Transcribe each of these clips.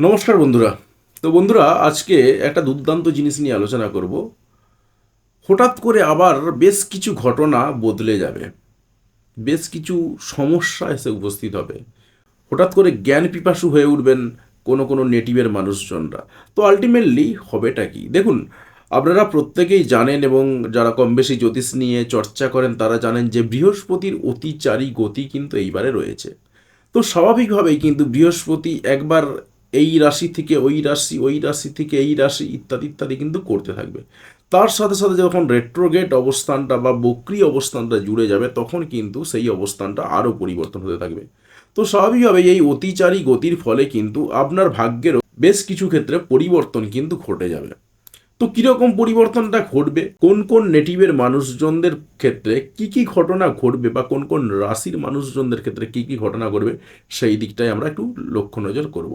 নমস্কার বন্ধুরা। তো বন্ধুরা, আজকে একটা দুর্দান্ত জিনিস নিয়ে আলোচনা করব। হঠাৎ করে আবার বেশ কিছু ঘটনা বদলে যাবে। বেশ কিছু সমস্যা এসে উপস্থিত হবে। হঠাৎ করে জ্ঞান পিপাসু হয়ে উঠবেন কোনো কোনো নেটিভের মানুষজনরা। তো আলটিমেটলি হবেটা কি? দেখুন, আপনারা প্রত্যেকেই জানেন এবং যারা কম বেশি জ্যোতিষ নিয়ে চর্চা করেন, তারা জানেন যে বৃহস্পতির অতিচারী গতি কিন্তু এইবারে রয়েছে। তো স্বাভাবিকভাবেই কিন্তু বৃহস্পতি একবার এই রাশি থেকে ওই রাশি ওই রাশি থেকে এই রাশি ইত্যাদি ইত্যাদি কিন্তু করতে থাকবে। তার সাথে সাথে যখন রেট্রোগেট অবস্থানটা বা বক্রি অবস্থানটা জুড়ে যাবে, তখন কিন্তু সেই অবস্থানটা আরও পরিবর্তন হতে থাকবে। তো স্বাভাবিকভাবে এই অতিচারী গতির ফলে কিন্তু আপনার ভাগ্যেরও বেশ কিছু ক্ষেত্রে পরিবর্তন কিন্তু ঘটে যাবে। তো কীরকম পরিবর্তনটা ঘটবে? কোন কোন নেটিভের মানুষজনদের ক্ষেত্রে কি কি ঘটনা ঘটবে বা কোন কোন রাশির মানুষজনদের ক্ষেত্রে কি কি ঘটনা ঘটবে, সেই দিকটাই আমরা একটু লক্ষ্য নজর করব।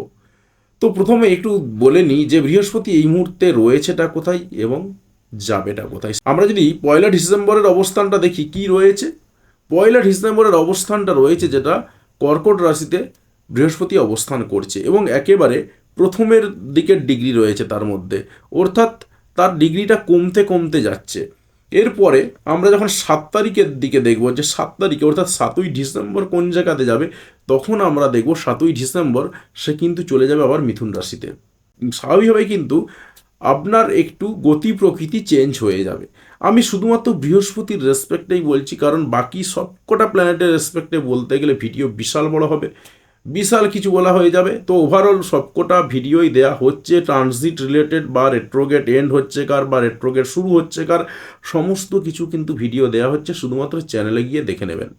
তো প্রথমে একটু বলে নিই যে বৃহস্পতি এই মুহূর্তে রয়েছেটা কোথায় এবং যাবেটা কোথায়। আমরা যদি পয়লা ডিসেম্বরের অবস্থানটা দেখি, কি রয়েছে? পয়লা ডিসেম্বরের অবস্থানটা রয়েছে যেটা কর্কট রাশিতে বৃহস্পতি অবস্থান করছে এবং একেবারে প্রথমের দিকের ডিগ্রি রয়েছে তার মধ্যে। অর্থাৎ তার ডিগ্রিটা কমতে কমতে যাচ্ছে। এরপরে আমরা যখন সাত তারিখের দিকে দেখব যে সাত তারিখে, অর্থাৎ সাতই ডিসেম্বর কোন জায়গাতে যাবে, তখন আমরা দেখব সাতই ডিসেম্বর সে কিন্তু চলে যাবে আবার মিথুন রাশিতে। স্বাভাবিকভাবে কিন্তু আপনার একটু গতি প্রকৃতি চেঞ্জ হয়ে যাবে। আমি শুধুমাত্র বৃহস্পতির রেসপেক্টেই বলছি, কারণ বাকি সবকটা প্ল্যানেটের রেসপেক্টে বলতে গেলে ভিডিও বিশাল বড় হবে। বিশাল কিছু বলা হয়ে যাবে। তো ওভারঅল সবকটা ভিডিওই দেয়া হচ্ছে। ট্রানজিট রিলেটেড বা রেট্রোগেট এন্ড হচ্ছে কার বা রেট্রোগেট শুরু হচ্ছে কার, সমস্ত কিছু কিন্তু ভিডিও দেওয়া হচ্ছে। শুধুমাত্র চ্যানেলে গিয়ে দেখে নেবেন।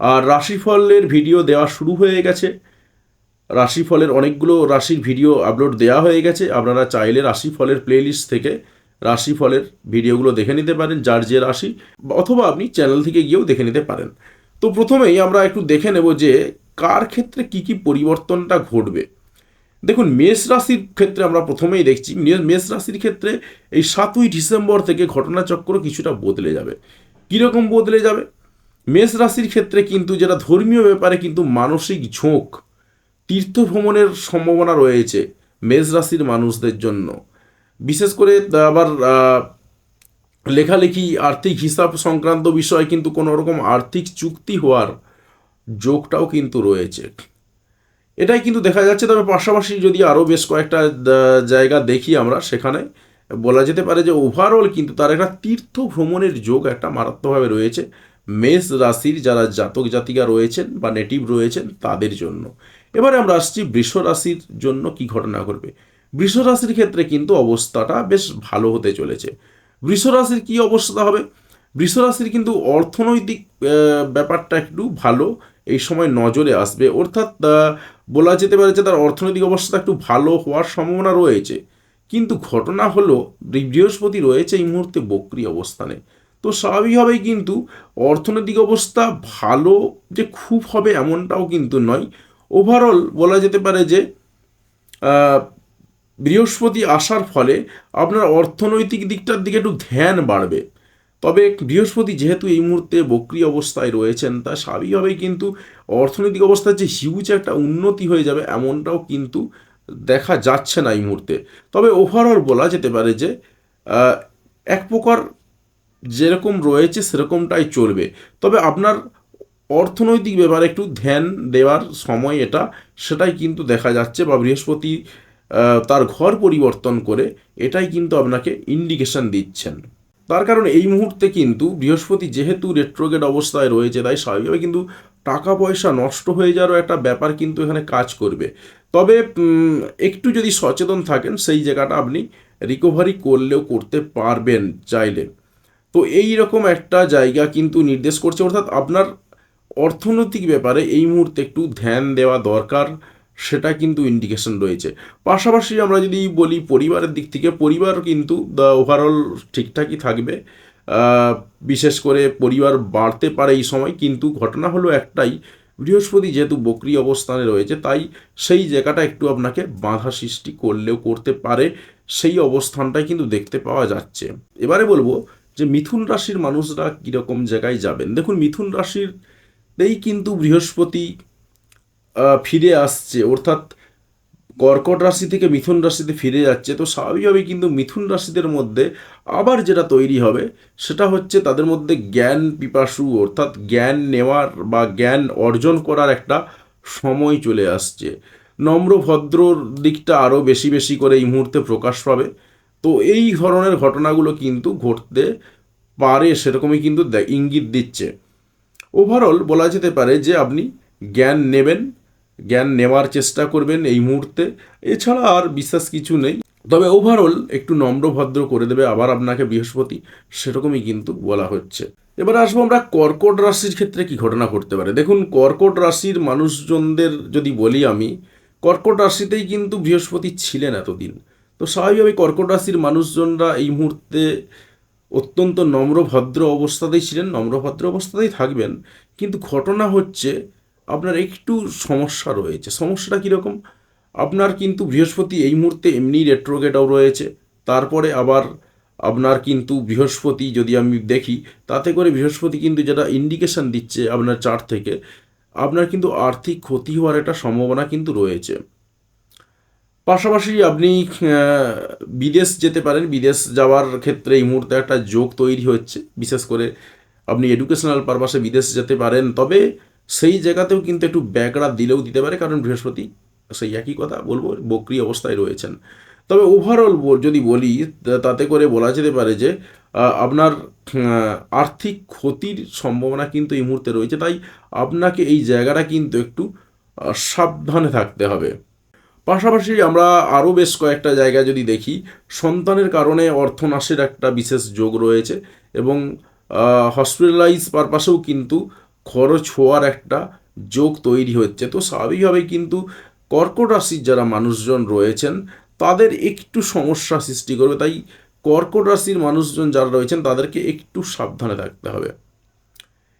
আর রাশিফলের ভিডিও দেওয়া শুরু হয়ে গেছে। রাশিফলের অনেকগুলো রাশির ভিডিও আপলোড দেওয়া হয়ে গেছে। আপনারা চাইলে রাশিফলের প্লেলিস্ট থেকে রাশিফলের ভিডিওগুলো দেখে নিতে পারেন, যার যে রাশি অথবা আপনি চ্যানেল থেকে গিয়েও দেখে নিতে পারেন। তো প্রথমেই আমরা একটু দেখে নেব যে কার ক্ষেত্রে কি কি পরিবর্তনটা ঘটবে? দেখুন, মেষ রাশির ক্ষেত্রে আমরা প্রথমেই দেখছি, মেষ রাশির ক্ষেত্রে এই সাতই ডিসেম্বর থেকে ঘটনাচক্র কিছুটা বদলে যাবে। কীরকম বদলে যাবে? মেষ রাশির ক্ষেত্রে কিন্তু যেটা ধর্মীয় ব্যাপারে কিন্তু মানসিক ঝোঁক তীর্থ ভ্রমণের সম্ভাবনা রয়েছে মেষ রাশির মানুষদের জন্য। বিশেষ করে আবার লেখালেখি, আর্থিক হিসাব সংক্রান্ত বিষয়ে কিন্তু কোনো রকম আর্থিক চুক্তি হওয়ার যোগটাও কিন্তু রয়েছে। এটাই কিন্তু দেখা যাচ্ছে, তবে পাশাপাশি যদি আরও বেশ কয়েকটা জায়গা দেখি আমরা সেখানে, বলা যেতে পারে যে ওভারঅল কিন্তু তার একটা তীর্থ ভ্রমণের যোগ একটা মারাত্মকভাবে রয়েছে। মেষ রাশির যারা জাতক জাতিকা রয়েছেন বা নেটিভ রয়েছেন তাদের জন্য। এবারে আমরা আসছি বৃষ রাশির জন্য কি ঘটনা ঘটবে। বৃষ রাশির ক্ষেত্রে কিন্তু অবস্থাটা বেশ ভালো হতে চলেছে। বৃষ রাশির কী অবস্থা হবে? বৃষ রাশির কিন্তু অর্থনৈতিক ব্যাপারটা একটু ভালো। এই সময় নজরে আসবে। অর্থাৎ বলা যেতে পারে যে তার অর্থনৈতিক অবস্থা একটু ভালো হওয়ার সম্ভাবনা রয়েছে। কিন্তু ঘটনা হলো বৃহস্পতি রয়েছে এই মুহূর্তে বক্রি অবস্থানে। তো স্বাভাবিকভাবেই কিন্তু অর্থনৈতিক অবস্থা ভালো যে খুব হবে এমনটাও কিন্তু নয়। ওভারঅল বলা যেতে পারে যে বৃহস্পতি আসার ফলে আপনার অর্থনৈতিক দিকটার দিকে একটু ধ্যান বাড়বে। তবে বৃহস্পতি যেহেতু এই মুহূর্তে বক্রি অবস্থায় রয়েছেন, তা স্বাভাবিকভাবেই কিন্তু অর্থনৈতিক অবস্থার যে হিউজ একটা উন্নতি হয়ে যাবে এমনটাও কিন্তু দেখা যাচ্ছে না এই মুহূর্তে। তবে ওভারঅল বলা যেতে পারে যে এক প্রকার যেরকম রয়েছে সেরকমটাই চলবে। তবে আপনার অর্থনৈতিক ব্যাপারে একটু ধ্যান দেওয়ার সময় এটা, সেটাই কিন্তু দেখা যাচ্ছে বা বৃহস্পতি তার ঘর পরিবর্তন করে এটাই কিন্তু আপনাকে ইন্ডিকেশন দিচ্ছেন। তার কারণ এই মুহূর্তে কিন্তু বৃহস্পতি যেহেতু রেট্রোগেট অবস্থায় রয়েছে, তাই স্বাভাবিকভাবে কিন্তু টাকা পয়সা নষ্ট হয়ে যাওয়ারও একটা ব্যাপার কিন্তু এখানে কাজ করবে। তবে একটু যদি সচেতন থাকেন, সেই জায়গাটা আপনি রিকভারি করলেও করতে পারবেন চাইলে। তো এই রকম একটা জায়গা কিন্তু নির্দেশ করছে। অর্থাৎ আপনার অর্থনৈতিক ব্যাপারে এই মুহূর্তে একটু ধ্যান দেওয়া দরকার। সেটা কিন্তু ইন্ডিকেশন রয়েছে। পাশাপাশি আমরা যদি বলি পরিবারের দিক থেকে, পরিবার কিন্তু দ্য ওভারঅল ঠিকঠাকই থাকবে। বিশেষ করে পরিবার বাড়তে পারে এই সময়, কিন্তু ঘটনা হলো একটাই, বৃহস্পতি যেহেতু বক্রি অবস্থানে রয়েছে, তাই সেই জায়গাটা একটু আপনাকে বাধা সৃষ্টি করলেও করতে পারে। সেই অবস্থানটাই কিন্তু দেখতে পাওয়া যাচ্ছে। এবারে বলব যে মিথুন রাশির মানুষরা কীরকম জায়গায় যাবেন। দেখুন, মিথুন রাশিরতেই কিন্তু বৃহস্পতি ফিরে আসছে। অর্থাৎ কর্কট রাশি থেকে মিথুন রাশিতে ফিরে যাচ্ছে। তো স্বাভাবিকভাবেই কিন্তু মিথুন রাশিদের মধ্যে আবার যেটা তৈরি হবে, সেটা হচ্ছে তাদের মধ্যে জ্ঞান পিপাসু, অর্থাৎ জ্ঞান নেওয়ার বা জ্ঞান অর্জন করার একটা সময় চলে আসছে। নম্র ভদ্রর দিকটা আরও বেশি বেশি করে এই মুহূর্তে প্রকাশ পাবে। তো এই ধরনের ঘটনাগুলো কিন্তু ঘটতে পারে, সেরকমই কিন্তু ইঙ্গিত দিচ্ছে। ওভারঅল বলা যেতে পারে যে আপনি জ্ঞান নেবেন জ্ঞান নেওয়ার চেষ্টা করবেন এই মুহূর্তে। এছাড়া আর বিশেষ কিছু নেই। তবে ওভারঅল একটু নম্রভদ্র করে দেবে আবার আপনাকে বৃহস্পতি, সেরকমই কিন্তু বলা হচ্ছে। এবার আসব আমরা কর্কট রাশির ক্ষেত্রে কি ঘটনা ঘটতে পারে। দেখুন, কর্কট রাশির মানুষজনদের যদি বলি আমি, কর্কট রাশিতেই কিন্তু বৃহস্পতি ছিলেন এতদিন। তো স্বাভাবিকভাবে কর্কট রাশির মানুষজনরা এই মুহূর্তে অত্যন্ত নম্র ভদ্র অবস্থাতেই ছিলেন নম্রভদ্র অবস্থাতেই থাকবেন। কিন্তু ঘটনা হচ্ছে আপনার একটু সমস্যা রয়েছে। সমস্যাটা কীরকম? আপনার কিন্তু বৃহস্পতি এই মুহূর্তে এমনি রেট্রোগেটাও রয়েছে। তারপরে আবার আপনার কিন্তু বৃহস্পতি যদি আমি দেখি, তাতে করে বৃহস্পতি কিন্তু যেটা ইন্ডিকেশন দিচ্ছে আপনার চার্ট থেকে, আপনার কিন্তু আর্থিক ক্ষতি হওয়ার একটা সম্ভাবনা কিন্তু রয়েছে। পাশাপাশি আপনি বিদেশ যেতে পারেন। বিদেশ যাওয়ার ক্ষেত্রে এই মুহূর্তে একটা যোগ তৈরি হচ্ছে। বিশেষ করে আপনি এডুকেশনাল পারপাসে বিদেশ যেতে পারেন। তবে সেই জায়গাতেও কিন্তু একটু ব্যাকড়া দিলেও দিতে পারে, কারণ বৃহস্পতি সেই একই কথা বলব, বক্রি অবস্থায় রয়েছেন। তবে ওভারঅল যদি বলি তাতে করে বলা যেতে পারে যে আপনার আর্থিক ক্ষতির সম্ভাবনা কিন্তু এই মুহূর্তে রয়েছে, তাই আপনাকে এই জায়গাটা কিন্তু একটু সাবধানে থাকতে হবে। পাশাপাশি আমরা আরও বেশ কয়েকটা জায়গা যদি দেখি, সন্তানের কারণে অর্থনাশের একটা বিশেষ যোগ রয়েছে এবং হসপিটালাইজ পারপাসেও কিন্তু খরচ হওয়ার একটা যোগ তৈরি হচ্ছে। তো স্বাভাবিকভাবেই কিন্তু কর্কট রাশির যারা মানুষজন রয়েছেন, তাদের একটু সমস্যা সৃষ্টি করবে। তাই কর্কট রাশির মানুষজন যারা রয়েছেন, তাদেরকে একটু সাবধানে থাকতে হবে।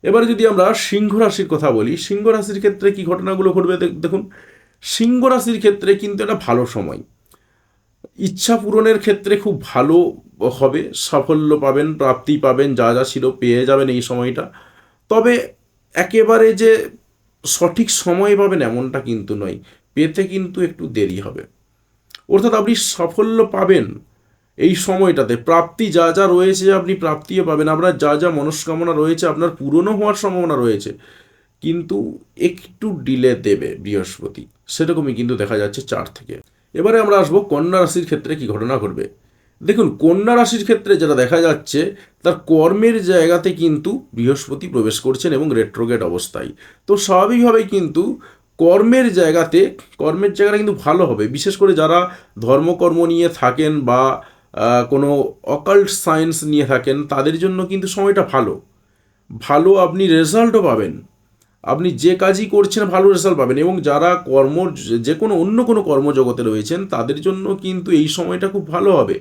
এবারে যদি আমরা সিংহ রাশির কথা বলি, সিংহ রাশির ক্ষেত্রে কি ঘটনাগুলো ঘটবে দেখ- দেখুন, সিংহ রাশির ক্ষেত্রে কিন্তু এটা ভালো সময়। ইচ্ছা পূরণের ক্ষেত্রে খুব ভালো হবে, সাফল্য পাবেন, প্রাপ্তি পাবেন, যা যা ছিল পেয়ে যাবেন এই সময়টা। তবে একেবারে যে সঠিক সময় পাবেন এমনটা কিন্তু নয়। পেতে কিন্তু একটু দেরি হবে। অর্থাৎ আপনি সাফল্য পাবেন এই সময়টাতে। প্রাপ্তি যা যা রয়েছে আপনি প্রাপ্তিও পাবেন। আপনার যা যা মনস্কামনা রয়েছে, আপনার পূরণও হওয়ার সম্ভাবনা রয়েছে, কিন্তু একটু ডিলে দেবে বৃহস্পতি। সেরকমই কিন্তু দেখা যাচ্ছে চার থেকে। এবারে আমরা আসব কন্যা রাশির ক্ষেত্রে কি ঘটনা ঘটবে। দেখুন, কন্যা রাশির ক্ষেত্রে যেটা দেখা যাচ্ছে, তার কর্মের জায়গাতে কিন্তু বৃহস্পতি প্রবেশ করছেন এবং রেট্রোগেট অবস্থায়। তো স্বাভাবিকভাবেই কিন্তু কর্মের জায়গাতে, কর্মের জায়গাটা কিন্তু ভালো হবে। বিশেষ করে যারা ধর্মকর্ম নিয়ে থাকেন বা কোনো অকাল্ট সায়েন্স নিয়ে থাকেন, তাদের জন্য কিন্তু সময়টা ভালো। ভালো আপনি রেজাল্টও পাবেন। আপনি যে কাজই করছেন ভালো রেজাল্ট পাবেন এবং যারা কর্ম, যে কোনো অন্য কোনো কর্মজগতে রয়েছেন, তাদের জন্য কিন্তু এই সময়টা খুব ভালো হবে।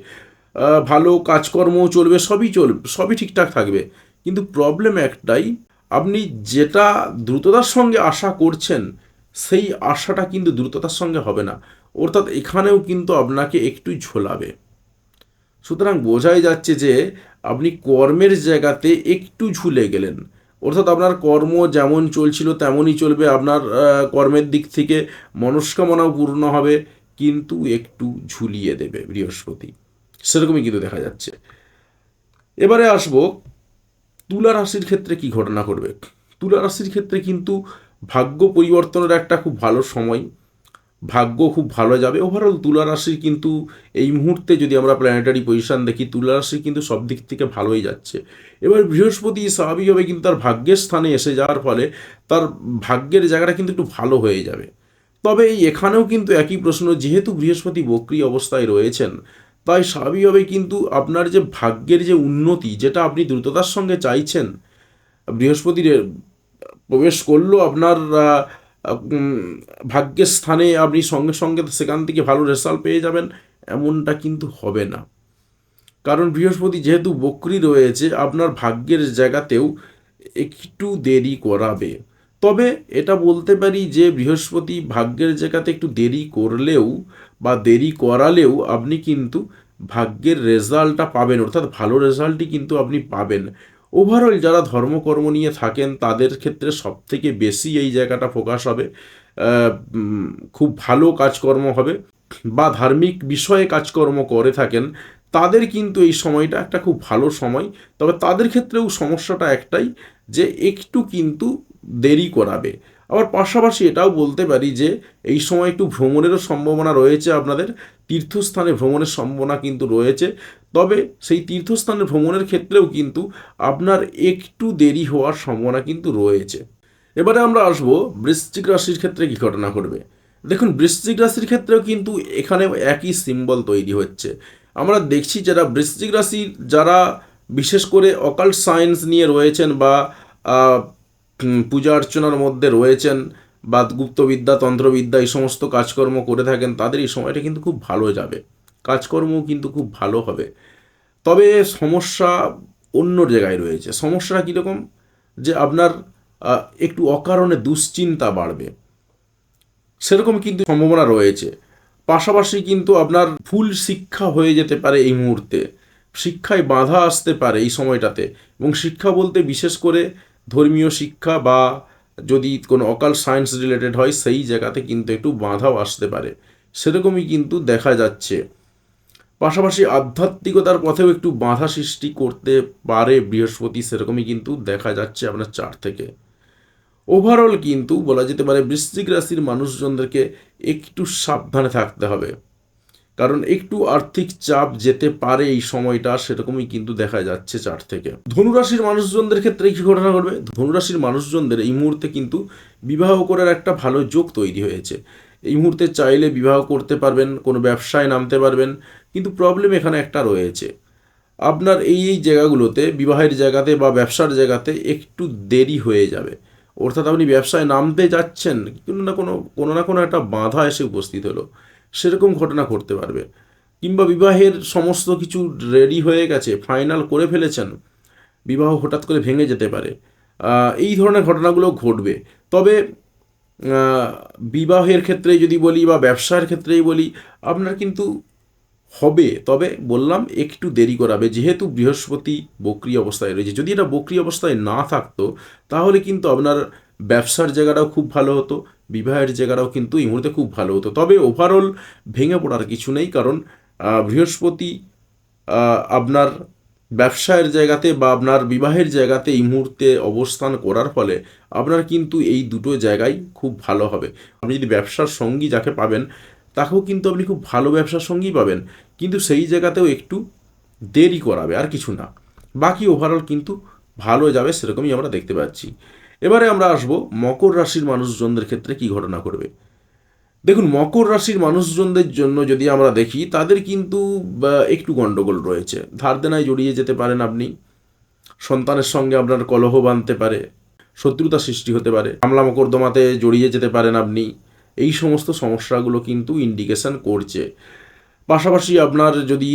ভালো কাজকর্ম চলবে, সবই চলবে সবই ঠিকঠাক থাকবে। কিন্তু প্রবলেম একটাই, আপনি যেটা দ্রুততার সঙ্গে আশা করছেন, সেই আশাটা কিন্তু দ্রুততার সঙ্গে হবে না। অর্থাৎ এখানেও কিন্তু আপনাকে একটু ঝোলাবে। সুতরাং বোঝাই যাচ্ছে যে, আপনি কর্মের জায়গাতে একটু ঝুলে গেলেন। অর্থাৎ আপনার কর্ম যেমন চলছিল তেমনই চলবে আপনার কর্মের দিক থেকে মনস্কামনাও পূর্ণ হবে, কিন্তু একটু ঝুলিয়ে দেবে বৃহস্পতি। সেরকমই কিন্তু দেখা যাচ্ছে। এবারে আসব, তুলা রাশির ক্ষেত্রে কি ঘটনা ঘটবে? তুলা রাশির ক্ষেত্রে কিন্তু ভাগ্য পরিবর্তনের একটা খুব ভালো সময়। ভাগ্য খুব ভালো যাবে। ওভারঅল তুলা রাশির কিন্তু এই মুহূর্তে যদি আমরা প্ল্যানেটারি পজিশন দেখি তুলা রাশি কিন্তু সব দিক থেকে ভালোই যাচ্ছে। এবার বৃহস্পতি স্বাভাবিকভাবে কিন্তু তার ভাগ্যের স্থানে এসে যাওয়ার ফলে তার ভাগ্যের জায়গাটা কিন্তু একটু ভালো হয়ে যাবে। তবে এখানেও কিন্তু একই প্রশ্ন, যেহেতু বৃহস্পতি বক্রি অবস্থায় রয়েছেন, তাই স্বাভাবিকভাবে কিন্তু আপনার যে ভাগ্যের যে উন্নতি, যেটা আপনি দ্রুততার সঙ্গে চাইছেন, বৃহস্পতির প্রবেশ করল আপনার ভাগ্যের স্থানে আপনি সঙ্গে সঙ্গে সেখান থেকে ভালো রেজাল্ট পেয়ে যাবেন, এমনটা কিন্তু হবে না। কারণ বৃহস্পতি যেহেতু বক্রি রয়েছে, আপনার ভাগ্যের জায়গাতেও একটু দেরি করাবে। তবে এটা বলতে পারি যে বৃহস্পতি ভাগ্যের জায়গাতে একটু দেরি করলেও বা দেরি করালেও আপনি কিন্তু ভাগ্যের রেজাল্টটা পাবেন, অর্থাৎ ভালো রেজাল্টই কিন্তু আপনি পাবেন। ওভারঅল যারা ধর্মকর্ম নিয়ে থাকেন, তাদের ক্ষেত্রে সব থেকে বেশি এই জায়গাটা ফোকাস হবে। খুব ভালো কাজকর্ম হবে বা ধার্মিক বিষয়ে কাজকর্ম করে থাকেন, তাদের কিন্তু এই সময়টা একটা খুব ভালো সময়। তবে তাদের ক্ষেত্রেও সমস্যাটা একটাই যে, একটু কিন্তু দেরি করাবে। আবার পাশাপাশি এটাও বলতে পারি যে এই সময় একটু ভ্রমণেরও সম্ভাবনা রয়েছে আপনাদের। তীর্থস্থানে ভ্রমণের সম্ভাবনা কিন্তু রয়েছে। তবে সেই তীর্থস্থানে ভ্রমণের ক্ষেত্রেও কিন্তু আপনার একটু দেরি হওয়ার সম্ভাবনা কিন্তু রয়েছে। এবারে আমরা আসব বৃশ্চিক রাশির ক্ষেত্রে কী ঘটনা ঘটবে। দেখুন, বৃশ্চিক রাশির ক্ষেত্রেও কিন্তু এখানে একই সিম্বল তৈরি হচ্ছে। আমরা দেখছি যারা বৃশ্চিক রাশির, যারা বিশেষ করে অকাল সায়েন্স নিয়ে রয়েছেন বা পূজা অর্চনার মধ্যে রয়েছেন বা গুপ্তবিদ্যা তন্ত্রবিদ্যা, এই সমস্ত কাজকর্ম করে থাকেন, তাদের এই সময়টা কিন্তু খুব ভালো যাবে। কাজকর্মও কিন্তু খুব ভালো হবে। তবে সমস্যা অন্য জায়গায় রয়েছে। সমস্যাটা কীরকম? যে আপনার একটু অকারণে দুশ্চিন্তা বাড়বে। সেরকম কিন্তু সম্ভাবনা রয়েছে। পাশাপাশি কিন্তু আপনার ফুল শিক্ষা হয়ে যেতে পারে এই মুহূর্তে। শিক্ষায় বাধা আসতে পারে এই সময়টাতে। এবং শিক্ষা বলতে বিশেষ করে ধর্মীয় শিক্ষা বা যদি কোনো অকাল সায়েন্স রিলেটেড হয়, সেই জায়গাতে কিন্তু একটু বাধাও আসতে পারে। সেরকমই কিন্তু দেখা যাচ্ছে। পাশাপাশি আধ্যাত্মিকতার পথেও একটু বাধা সৃষ্টি করতে পারে বৃহস্পতি, সেরকমই কিন্তু দেখা যাচ্ছে আপনার চার থেকে। ওভারঅল কিন্তু বলা যেতে পারে বৃশ্চিক রাশির মানুষজনদেরকে একটু সাবধানে থাকতে হবে। কারণ একটু আর্থিক চাপ যেতে পারে এই সময়টা, সেরকমই কিন্তু দেখা যাচ্ছে চার থেকে। ধনুরাশির মানুষজনদের ক্ষেত্রে কি ঘটনা ঘটবে? ধনুরাশির মানুষজনদের এই মুহূর্তে কিন্তু বিবাহ করার একটা ভালো যোগ তৈরি হয়েছে। এই মুহূর্তে চাইলে বিবাহ করতে পারবেন, কোনো ব্যবসায় নামতে পারবেন, কিন্তু প্রবলেম এখানে একটা রয়েছে। আপনার এই এই জায়গাগুলোতে, বিবাহের জায়গাতে বা ব্যবসার জায়গাতে একটু দেরি হয়ে যাবে। অর্থাৎ আপনি ব্যবসায় নামতে যাচ্ছেন, কিন্তু না কোনো কোনো না কোনো একটা বাধা এসে উপস্থিত হলো। সেরকম ঘটনা ঘটতে পারবে। কিংবা বিবাহের সমস্ত কিছু রেডি হয়ে গেছে ফাইনাল করে ফেলেছেন, বিবাহ হঠাৎ করে ভেঙে যেতে পারে। এই ধরনের ঘটনাগুলো ঘটবে। তবে বিবাহের ক্ষেত্রে যদি বলি বা ব্যবসার ক্ষেত্রেই বলি, আপনার কিন্তু হবে। তবে বললাম, একটু দেরি করাবে। যেহেতু বৃহস্পতি বক্রি অবস্থায় রয়েছে, যদি এটা বক্রি অবস্থায় না থাকতো, তাহলে কিন্তু আপনার ব্যবসার জায়গাটাও খুব ভালো হতো, বিবাহের জায়গাটাও কিন্তু এই মুহূর্তে খুব ভালো হতো। তবে ওভারঅল ভেঙে পড়ার কিছু নেই, কারণ বৃহস্পতি আপনার ব্যবসায়ের জায়গাতে বা আপনার বিবাহের জায়গাতে এই মুহূর্তে অবস্থান করার ফলে আপনার কিন্তু এই দুটো জায়গায় খুব ভালো হবে। আপনি যদি ব্যবসার সঙ্গী যাকে পাবেন, তাকেও কিন্তু আপনি খুব ভালো ব্যবসার সঙ্গী পাবেন, কিন্তু সেই জায়গাতেও একটু দেরি করাবে আর কিছু না। বাকি ওভারঅল কিন্তু ভালো যাবে সেরকমই আমরা দেখতে পাচ্ছি। এবারে আমরা আসব মকর রাশির মানুষজনদের ক্ষেত্রে কি ঘটনা করবে দেখুন, মকর রাশির মানুষজনদের জন্য যদি আমরা দেখি, তাদের কিন্তু একটু গন্ডগোল রয়েছে। ধার দেনায় জড়িয়ে যেতে পারেন আপনি। সন্তানের সঙ্গে আপনার কলহ বাঁধতে পারে, শত্রুতা সৃষ্টি হতে পারে, হামলা মোকদ্দমাতে জড়িয়ে যেতে পারেন আপনি। এই সমস্ত সমস্যাগুলো কিন্তু ইন্ডিকেশন করছে। পাশাপাশি আপনার যদি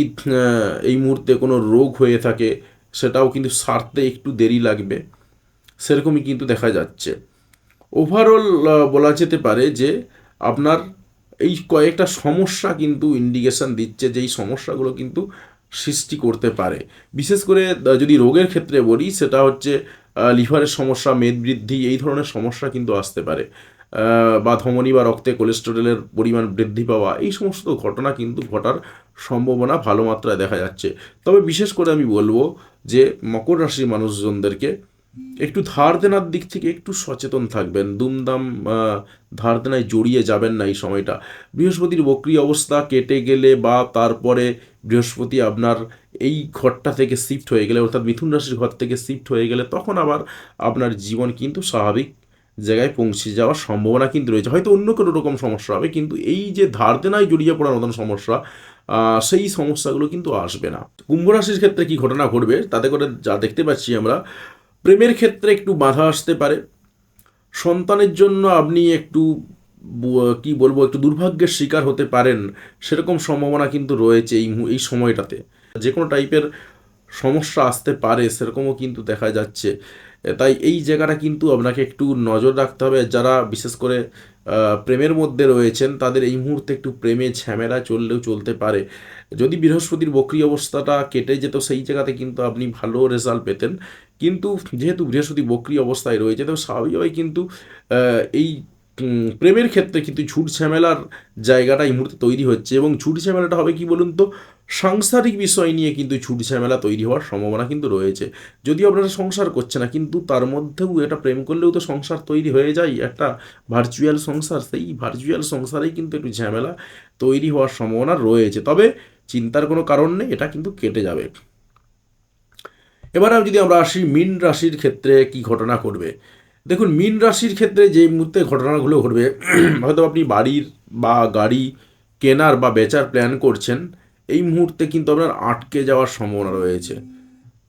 এই মুহূর্তে কোনো রোগ হয়ে থাকে, সেটাও কিন্তু সারতে একটু দেরি লাগবে। সেরকমই কিন্তু দেখা যাচ্ছে। ওভারঅল বলা যেতে পারে যে আপনার এই কয়েকটা সমস্যা কিন্তু ইন্ডিকেশন দিচ্ছে যে এই সমস্যাগুলো কিন্তু সৃষ্টি করতে পারে। বিশেষ করে যদি রোগের ক্ষেত্রে বলি, সেটা হচ্ছে লিভারের সমস্যা, মেদ বৃদ্ধি, এই ধরনের সমস্যা কিন্তু আসতে পারে। বা ধমনী বা রক্তে কোলেস্টেরলের পরিমাণ বৃদ্ধি পাওয়া, এই সমস্ত ঘটনা কিন্তু ঘটার সম্ভাবনা ভালো মাত্রায় দেখা যাচ্ছে। তবে বিশেষ করে আমি বলব যে মকর রাশির মানুষজনদেরকে একটু ধার দেনার দিক থেকে একটু সচেতন থাকবেন, দুমদাম ধার দেনায় জড়িয়ে যাবেন না এই সময়টা। বৃহস্পতির বক্রি অবস্থা কেটে গেলে বা তারপরে বৃহস্পতি আপনার এই ঘরটা থেকে শিফট হয়ে গেলে, অর্থাৎ মিথুন রাশির ঘর থেকে শিফট হয়ে গেলে তখন আবার আপনার জীবন কিন্তু স্বাভাবিক জায়গায় পৌঁছে যাওয়ার সম্ভাবনা কিন্তু রয়েছে। হয়তো অন্য কোনো রকম সমস্যা হবে, কিন্তু এই যে ধার দেনায় জড়িয়ে পড়ার মতন সমস্যা সেই সমস্যাগুলো কিন্তু আসবে না। কুম্ভ রাশির ক্ষেত্রে কি ঘটনা ঘটবে, তাতে করে যা দেখতে পাচ্ছি আমরা প্রেমের ক্ষেত্রে একটু বাধা আসতে পারে। সন্তানের জন্য আপনি একটু কি বলব, একটু দুর্ভাগ্যের শিকার হতে পারেন, সেরকম সম্ভাবনা কিন্তু রয়েছে এই এই সময়টাতে। যে কোনো টাইপের সমস্যা আসতে পারে, সেরকমও কিন্তু দেখা যাচ্ছে। তাই এই জায়গাটা কিন্তু আপনাকে একটু নজর রাখতে হবে। যারা বিশেষ করে প্রেমের মধ্যে রয়েছেন, তাদের এই মুহূর্তে একটু প্রেমে ঝামেলা চললেও চলতে পারে। যদি বৃহস্পতির বক্রি অবস্থাটা কেটে যেত, সেই জায়গাতে কিন্তু আপনি ভালো রেজাল্ট পেতেন। কিন্তু যেহেতু বৃহস্পতি বক্রি অবস্থায় রয়েছে, তো স্বাভাবিকভাবেই কিন্তু এই প্রেমের ক্ষেত্রে কিন্তু ঝুট ঝামেলার জায়গাটা এই মুহূর্তে তৈরি হচ্ছে এবং ঝুট ঝামেলাটা হবে কি বলুন তো? সাংসারিক বিষয় নিয়ে কিন্তু ঝুট ঝামেলা তৈরি হওয়ার সম্ভাবনা কিন্তু রয়েছে। যদিও আপনারা সংসার করছে না, কিন্তু তার মধ্যেও এটা প্রেম করলেও তো সংসার তৈরি হয়ে যায়, একটা ভার্চুয়াল সংসার, সেই ভার্চুয়াল সংসারেই কিন্তু একটু ঝামেলা তৈরি হওয়ার সম্ভাবনা রয়েছে। তবে চিন্তার কোনো কারণ নেই, এটা কিন্তু কেটে যাবে। এবার যদি আমরা আসি, মিন রাশির ক্ষেত্রে কি ঘটনা করবে দেখুন, মিন রাশির ক্ষেত্রে যে মুহূর্তে ঘটনাগুলো ঘটবে, হয়তো আপনি বাড়ির বা গাড়ি কেনার বা বেচার প্ল্যান করছেন, এই মুহূর্তে কিন্তু আপনার আটকে যাওয়ার সম্ভাবনা রয়েছে।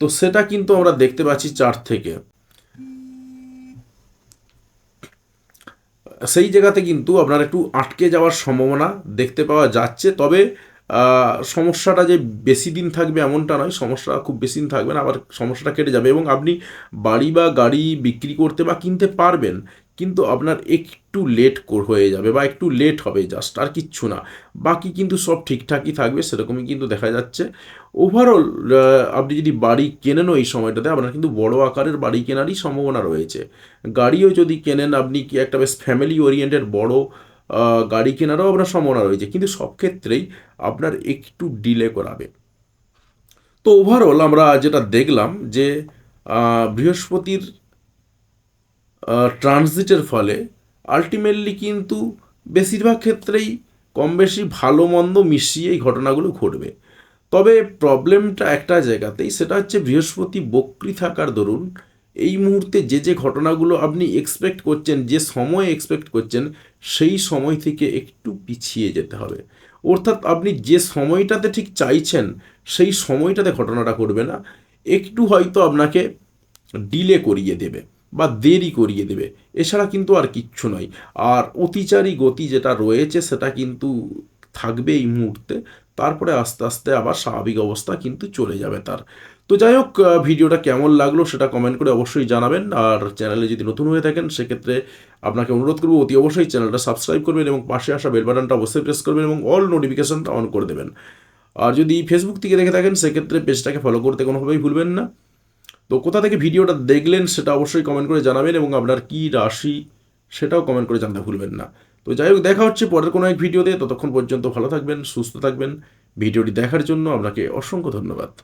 তো সেটা কিন্তু আমরা দেখতে পাচ্ছি চার থেকে। সেই জায়গাতে কিন্তু আপনার একটু আটকে যাওয়ার সম্ভাবনা দেখতে পাওয়া যাচ্ছে, তবে সমস্যাটা যে বেশি দিন থাকবে এমনটা নয় সমস্যা খুব বেশি দিন থাকবে না, আবার সমস্যাটা কেটে যাবে এবং আপনি বাড়ি বা গাড়ি বিক্রি করতে বা কিনতে পারবেন, কিন্তু আপনার একটু লেট হয়ে যাবে বা একটু লেট হবে জাস্ট আর কিচ্ছু না। বাকি কিন্তু সব ঠিকঠাকই থাকবে, সেরকমই কিন্তু দেখা যাচ্ছে। ওভারঅল আপনি যদি বাড়ি কেনেনও এই সময়টাতে, আপনার কিন্তু বড় আকারের বাড়ি কেনারই সম্ভাবনা রয়েছে। গাড়িও যদি কেনেন, আপনি কি একটা বেশ ফ্যামিলি ওরিয়েন্টেড বড় গাড়ি কেনারও আপনার সম্ভাবনা রয়েছে, কিন্তু সব ক্ষেত্রেই আপনার একটু ডিলে করাবে। তো ওভারঅল আমরা যেটা দেখলাম যে বৃহস্পতির ট্রানজিটের ফলে আলটিমেটলি কিন্তু বেশিরভাগ ক্ষেত্রেই কম বেশি ভালো মন্দ মিশিয়ে এই ঘটনাগুলো ঘটবে। তবে প্রবলেমটা একটা জায়গাতেই, সেটা হচ্ছে বৃহস্পতি বক্রি থাকার দরুন এই মুহূর্তে যে যে ঘটনাগুলো আপনি এক্সপেক্ট করছেন, যে সময় এক্সপেক্ট করছেন সেই সময় থেকে একটু পিছিয়ে যেতে হবে। অর্থাৎ আপনি যে সময়টাতে ঠিক চাইছেন, সেই সময়টাতে ঘটনাটা করবে না। একটু হয়তো আপনাকে ডিলে করিয়ে দেবে বা দেরি করিয়ে দেবে। এছাড়া কিন্তু আর কিচ্ছু নয়। আর অতিচারী গতি যেটা রয়েছে, সেটা কিন্তু থাকবে এই মুহূর্তে। তারপরে আস্তে আস্তে আবার স্বাভাবিক অবস্থা কিন্তু চলে যাবে তার। তো যাই হোক ভিডিওটা কেমন লাগল সেটা কমেন্ট করে অবশ্যই জানাবেন। আর চ্যানেলে যদি নতুন হয়ে থাকেন, সেক্ষেত্রে আপনাকে অনুরোধ করব, অতি অবশ্যই চ্যানেলটা সাবস্ক্রাইব করবেন এবং পাশে আসা বেল বাটনটা অবশ্যই প্রেস করবেন এবং অল নোটিফিকেশনটা অন করে দেবেন। আর যদি ফেসবুক থেকে দেখে থাকেন, সেক্ষেত্রে পেজটাকে ফলো করতে কোনোভাবেই ভুলবেন না। তো কোথা থেকে ভিডিওটা দেখলেন, সেটা অবশ্যই কমেন্ট করে জানাবেন এবং আপনার কী রাশি, সেটাও কমেন্ট করে জানতে ভুলবেন না। তো যাই হোক দেখা হচ্ছে পরের কোনো এক ভিডিওতে। ততক্ষণ পর্যন্ত ভালো থাকবেন, সুস্থ থাকবেন। ভিডিওটি দেখার জন্য আপনাকে অসংখ্য ধন্যবাদ।